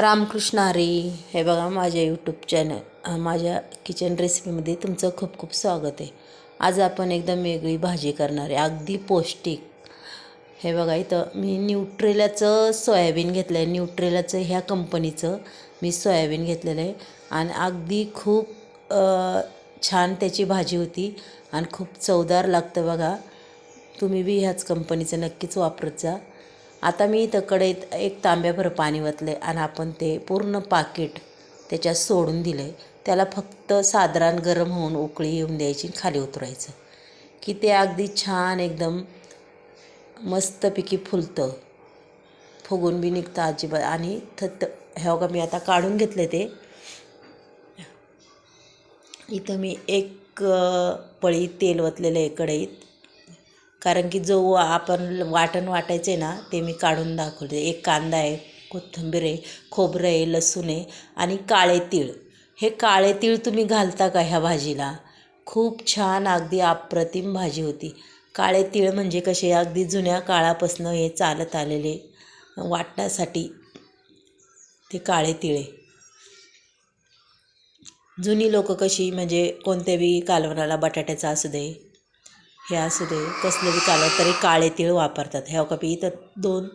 रामकृष्ण हरी हे बघा माझ्या यूट्यूब चॅनल माझ्या किचन रेसिपीमध्ये तुमचं खूप खूप स्वागत आहे. आज आपण एकदम वेगळी भाजी करणार आहे. अगदी पौष्टिक. हे बघा इथं मी न्यूट्रेलाचं सोयाबीन घेतलं आहे न्यूट्रेलाचं ह्या कंपनीचं मी सोयाबीन घेतलेलं आहे. आणि अगदी खूप छान त्याची भाजी होती. आणि खूप चवदार लागतं बघा. तुम्ही बी ह्याच कंपनीचं नक्कीच वापरत जा. आता मी इथं कढईत एक तांब्याभर पाणी वतले आणि आपण ते पूर्ण पाकिट त्याच्यात सोडून दिले त्याला फक्त साधारण गरम होऊन उकळी येऊन द्यायची खाली उतरायचं. की ते अगदी छान एकदम मस्तपैकी फुलतं. फुगून बी निघतं अजिबात. आणि थत्त ह्या बघा मी आता काढून घेतले ते. इथं मी एक पळी तेल वतलेलं आहे कढईत. कारण की जो आपण वाटण वाटायचं आहे ना ते मी काढून दाखवते. एक कांदा आहे कोथिंबीर आहे खोबरं आहे लसूण आहे आणि काळे तीळ. हे काळे तीळ तुम्ही घालता का ह्या भाजीला? खूप छान अगदी अप्रतिम भाजी होती. काळे तीळ म्हणजे कसे? अगदी जुन्या काळापासून हे चालत आलेले वाटण्यासाठी ते काळे तिळे जुनी लोक कशी म्हणजे कोणत्या बी कालवणाला बटाट्याचा असू दे हे असू दे कसले बी कालवण तरी काळे तीळ वापरतात. ह्या का बी इथं दोन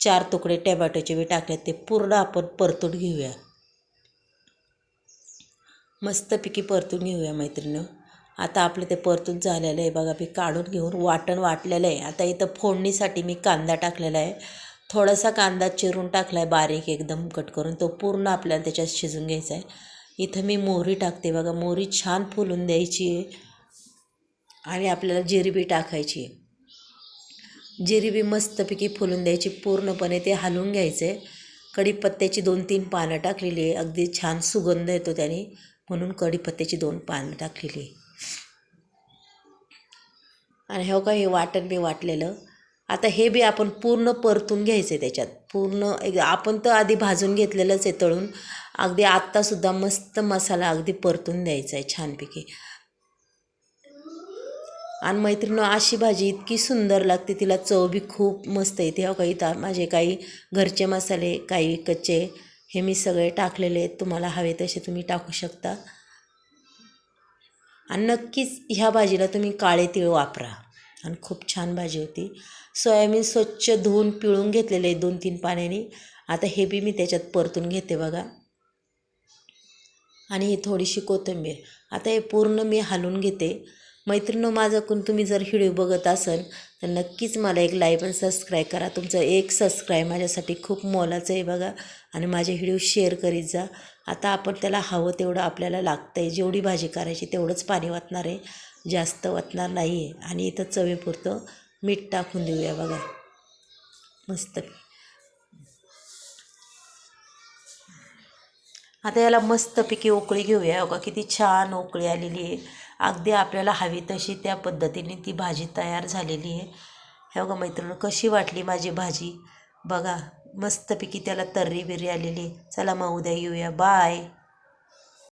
चार तुकडे टॅमॅटोचे बी टाकलेत ते पूर्ण आपण परतून घेऊया. मस्तपैकी परतून घेऊया मैत्रिणी आता आपलं ते परतून झालेलं आहे बघा मी काढून घेऊन वाटण वाटलेलं आहे. आता इथं फोडणीसाठी मी कांदा टाकलेला आहे. थोडासा कांदा चिरून टाकला आहे बारीक एकदम कट करून तो पूर्ण आपल्याला त्याच्यात शिजून घ्यायचा आहे. इथं मी मोहरी टाकते बघा मोहरी छान फुलून द्यायची आहे. आणि आपल्याला जिरबी टाकायची. जिरबी मस्तपैकी फुलून द्यायची. पूर्णपणे ते हलवून घ्यायचं. आहे कढीपत्त्याची दोन तीन पानं टाकलेली आहे. अगदी छान सुगंध येतो त्याने. म्हणून कढीपत्त्याची दोन पानं टाकलेली आणि हे का हे वाटण बी वाटलेलं. आता हे बी आपण पूर्ण परतून घ्यायचं आहे त्याच्यात. पूर्ण एक आपण तर आधी भाजून घेतलेलंच आहे तळून. अगदी आत्तासुद्धा मस्त मसाला अगदी परतून द्यायचा आहे छानपैकी. आणि मैत्रिणी अशी भाजी इतकी सुंदर लागते तिला चव बी खूप मस्त येते हो काही इथं माझे काही घरचे मसाले काही कच्चे हे मी सगळे टाकलेले आहेत. तुम्हाला हवे तसे तुम्ही टाकू शकता. आणि नक्कीच ह्या भाजीला तुम्ही काळे तीळ वापरा. आणि खूप छान भाजी होती. सोयाबीन स्वच्छ धुवून पिळून घेतलेले आहे दोन तीन पाण्याने. आता हे बी मी त्याच्यात परतून घेते बघा. आणि ही थोडीशी कोथिंबीर. आता हे पूर्ण मी हलवून घेते. मैत्रिणं माझं कोण तुम्ही जर व्हिडिओ बघत असाल तर नक्कीच मला एक लाईक आणि सबस्क्राईब करा. तुमचं एक सबस्क्राईब माझ्यासाठी खूप मोलाचं आहे बघा. आणि माझे व्हिडिओ शेअर करीत जा. आता आपण त्याला हवं तेवढं आपल्याला लागतं आहे जेवढी भाजी करायची तेवढंच पाणी वाटणार आहे. जास्त वाटणार नाही आहे आणि इथं चवीपुरतं मीठ टाकून देऊया बघा. मस्त. आता याला मस्तपैकी उकळी घेऊया. का किती छान उकळी आलेली आहे. अगदी आपल्याला हवी तशी त्या पद्धतीने ती भाजी तयार झालेली आहे. हे बघा मैत्रिणी कशी वाटली माझी भाजी? बघा मस्तपैकी त्याला तर्री बिर्री आलेली आहे. चला मग उद्या येऊया. बाय